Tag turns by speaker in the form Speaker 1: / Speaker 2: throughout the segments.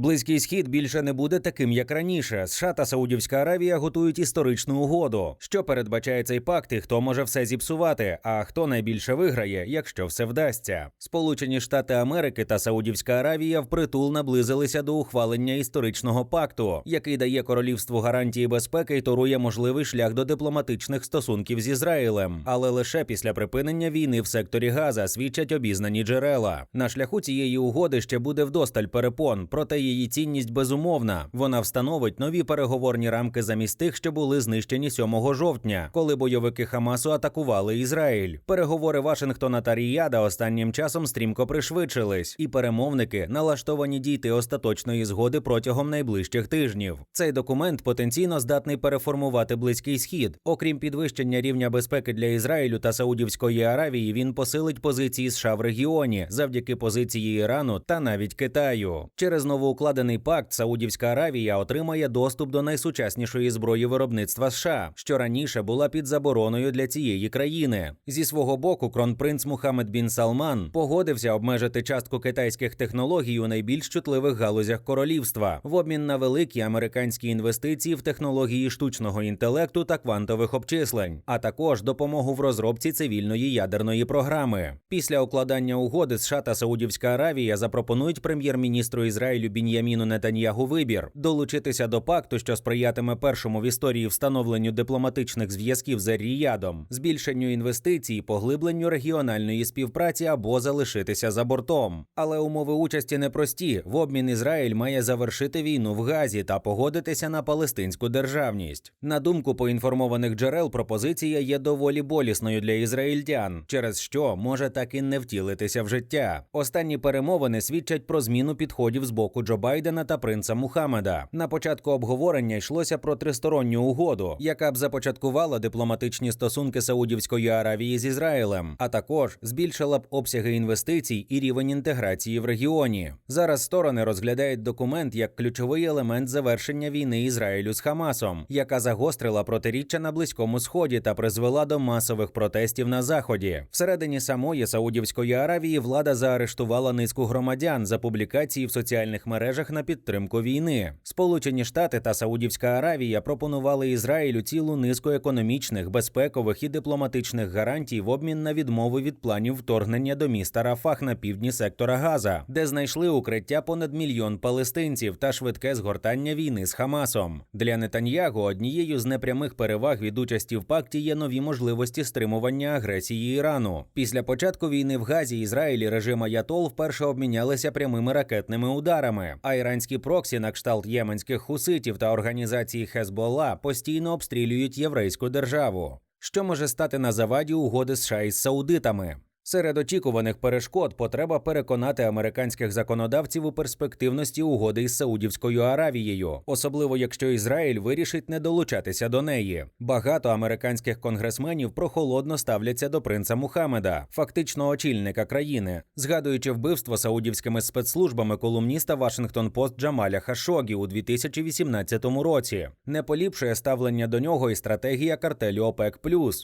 Speaker 1: Близький схід більше не буде таким, як раніше. США та Саудівська Аравія готують історичну угоду. Що передбачає цей пакт і хто може все зіпсувати, а хто найбільше виграє, якщо все вдасться. Сполучені Штати Америки та Саудівська Аравія впритул наблизилися до ухвалення історичного пакту, який дає королівству гарантії безпеки і торує можливий шлях до дипломатичних стосунків з Ізраїлем, але лише після припинення війни в секторі Газа свідчать обізнані джерела. На шляху цієї угоди ще буде вдосталь перепон, проте її цінність безумовна. Вона встановить нові переговорні рамки замість тих, що були знищені 7 жовтня, коли бойовики Хамасу атакували Ізраїль. Переговори Вашингтона та Ріяда останнім часом стрімко пришвидшились, і перемовники налаштовані дійти остаточної згоди протягом найближчих тижнів. Цей документ потенційно здатний переформувати близький схід. Окрім підвищення рівня безпеки для Ізраїлю та Саудівської Аравії, він посилить позиції США в регіоні завдяки позиції Ірану та навіть Китаю. Через новоукладений пакт Саудівська Аравія отримає доступ до найсучаснішої зброї виробництва США, що раніше була під забороною для цієї країни. Зі свого боку, кронпринц Мухаммед Бін Салман погодився обмежити частку китайських технологій у найбільш чутливих галузях королівства в обмін на великі американські інвестиції в технології штучного інтелекту та квантових обчислень, а також допомогу в розробці цивільної ядерної програми. Після укладання угоди США та Саудівська Аравія запропонують прем'єр-міністру Ізраїлю Бін'яміну Нетаньягу вибір долучитися до пакту, що сприятиме першому в історії встановленню дипломатичних зв'язків з Ріядом, збільшенню інвестицій, поглибленню регіональної співпраці або залишитися за бортом. Але умови участі непрості. В обмін Ізраїль має завершити війну в Газі та погодитися на палестинську державність. На думку поінформованих джерел, пропозиція є доволі болісною для ізраїльтян, через що може так і не втілитися в життя. Останні перемовини свідчать про зміну підходів з боку Джо Байдена та принца Мухаммеда. На початку обговорення йшлося про тристоронню угоду, яка б започаткувала дипломатичні стосунки Саудівської Аравії з Ізраїлем, а також збільшила б обсяги інвестицій і рівень інтеграції в регіоні. Зараз сторони розглядають документ як ключовий елемент завершення війни Ізраїлю з Хамасом, яка загострила протиріччя на близькому сході та призвела до масових протестів на заході. Всередині самої Саудівської Аравії влада заарештувала низку громадян за публікації в соціальних мережах на підтримку війни. Сполучені Штати та Саудівська Аравія пропонували Ізраїлю цілу низку економічних, безпекових і дипломатичних гарантій в обмін на відмови від планів вторгнення до міста Рафах на півдні сектора Газа, де знайшли укриття понад мільйон палестинців та швидке згортання війни з Хамасом. Для Нетаньягу однією з непрямих переваг від участі в пакті є нові можливості стримування агресії Ірану. Після початку війни в Газі Ізраїль і режим Аятол вперше обмінялися прямими ракетними ударами. А іранські проксі на кшталт єменських хуситів та організації Хезболла постійно обстрілюють єврейську державу. Що може стати на заваді угоди США із саудитами? Серед очікуваних перешкод потреба переконати американських законодавців у перспективності угоди із Саудівською Аравією, особливо якщо Ізраїль вирішить не долучатися до неї. Багато американських конгресменів прохолодно ставляться до принца Мухаммеда, фактично очільника країни, згадуючи вбивство саудівськими спецслужбами колумніста Вашингтон Пост Джамаля Хашогі у 2018 році. Не поліпшує ставлення до нього і стратегія картелю ОПЕК+,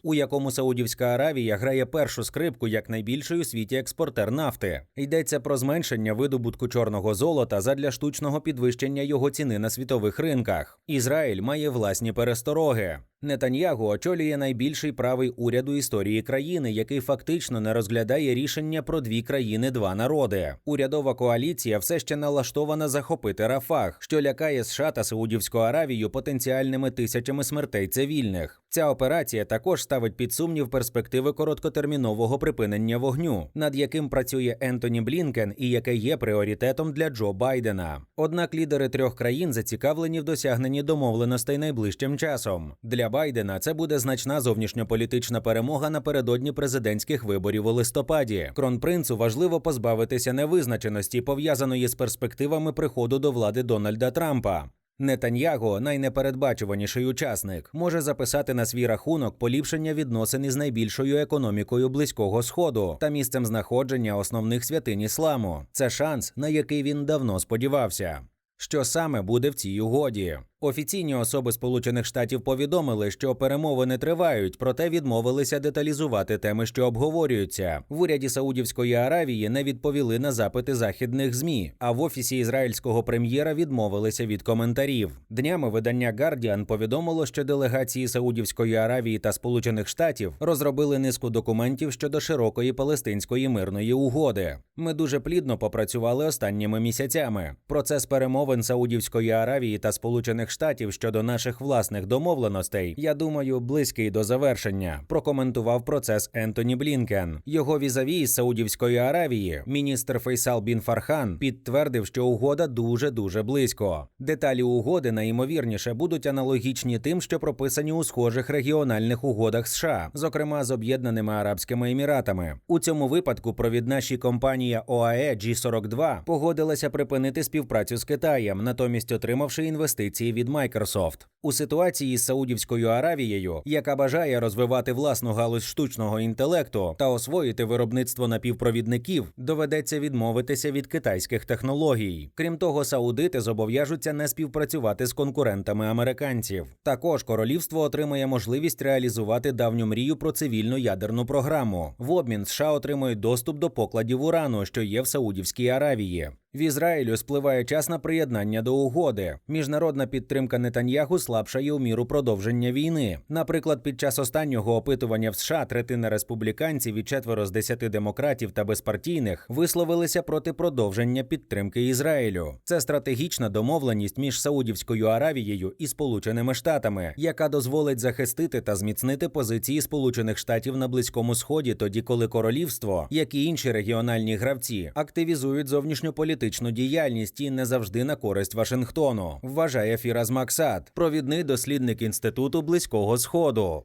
Speaker 1: у якому Саудівська Аравія грає першу скрипку як найбільший у світі експортер нафти. Йдеться про зменшення видобутку чорного золота задля штучного підвищення його ціни на світових ринках. Ізраїль має власні перестороги. Нетаньягу очолює найбільший правий уряд у історії країни, який фактично не розглядає рішення про дві країни, два народи. Урядова коаліція все ще налаштована захопити Рафах, що лякає США та Саудівську Аравію потенціальними тисячами смертей цивільних. Ця операція також ставить під сумнів перспективи короткотермінового припинення вогню, над яким працює Ентоні Блінкен і яке є пріоритетом для Джо Байдена. Однак лідери трьох країн зацікавлені в досягненні домовленостей найближчим часом. Для Байдена це буде значна зовнішньополітична перемога напередодні президентських виборів у листопаді. Кронпринцу важливо позбавитися невизначеності, пов'язаної з перспективами приходу до влади Дональда Трампа. Нетаньяго, найнепередбачуваніший учасник, може записати на свій рахунок поліпшення відносин із найбільшою економікою близького сходу та місцем знаходження основних святинь ісламу. Це шанс, на який він давно сподівався. Що саме буде в цій угоді? Офіційні особи Сполучених Штатів повідомили, що перемовини тривають, проте відмовилися деталізувати теми, що обговорюються. В уряді Саудівської Аравії не відповіли на запити західних змі. А в офісі ізраїльського прем'єра відмовилися від коментарів. Днями видання Guardian повідомило, що делегації Саудівської Аравії та Сполучених Штатів розробили низку документів щодо широкої палестинської мирної угоди. Ми дуже плідно попрацювали останніми місяцями. Процес перемовин Саудівської Аравії та Сполучених Штатів щодо наших власних домовленостей, я думаю, близький до завершення. Прокоментував процес Ентоні Блінкен. Його візаві із Саудівської Аравії, міністр Фейсал Бін Фархан, підтвердив, що угода дуже дуже близько. Деталі угоди найімовірніше будуть аналогічні тим, що прописані у схожих регіональних угодах США, зокрема з Об'єднаними Арабськими Еміратами. У цьому випадку провідна ще компанія ОАЕ G42 погодилася припинити співпрацю з Китаєм, натомість отримавши інвестиції від Microsoft. У ситуації з Саудівською Аравією, яка бажає розвивати власну галузь штучного інтелекту та освоїти виробництво напівпровідників, доведеться відмовитися від китайських технологій. Крім того, саудити зобов'яжуться не співпрацювати з конкурентами американців. Також королівство отримає можливість реалізувати давню мрію про цивільну ядерну програму. В обмін США отримують доступ до покладів урану, що є в Саудівській Аравії. В Ізраїлю спливає час на приєднання до угоди. Міжнародна підтримка Нетаньягу слабшає у міру продовження війни. Наприклад, під час останнього опитування в США третина республіканців і четверо з десяти демократів та безпартійних висловилися проти продовження підтримки Ізраїлю. Це стратегічна домовленість між Саудівською Аравією і Сполученими Штатами, яка дозволить захистити та зміцнити позиції Сполучених Штатів на Близькому Сході, тоді коли королівство, як і інші регіональні гравці, активізують зовнішньополітичну діяльність і не завжди на користь Вашингтону, вважає Фіраз Максат, провідний дослідник інституту Близького Сходу.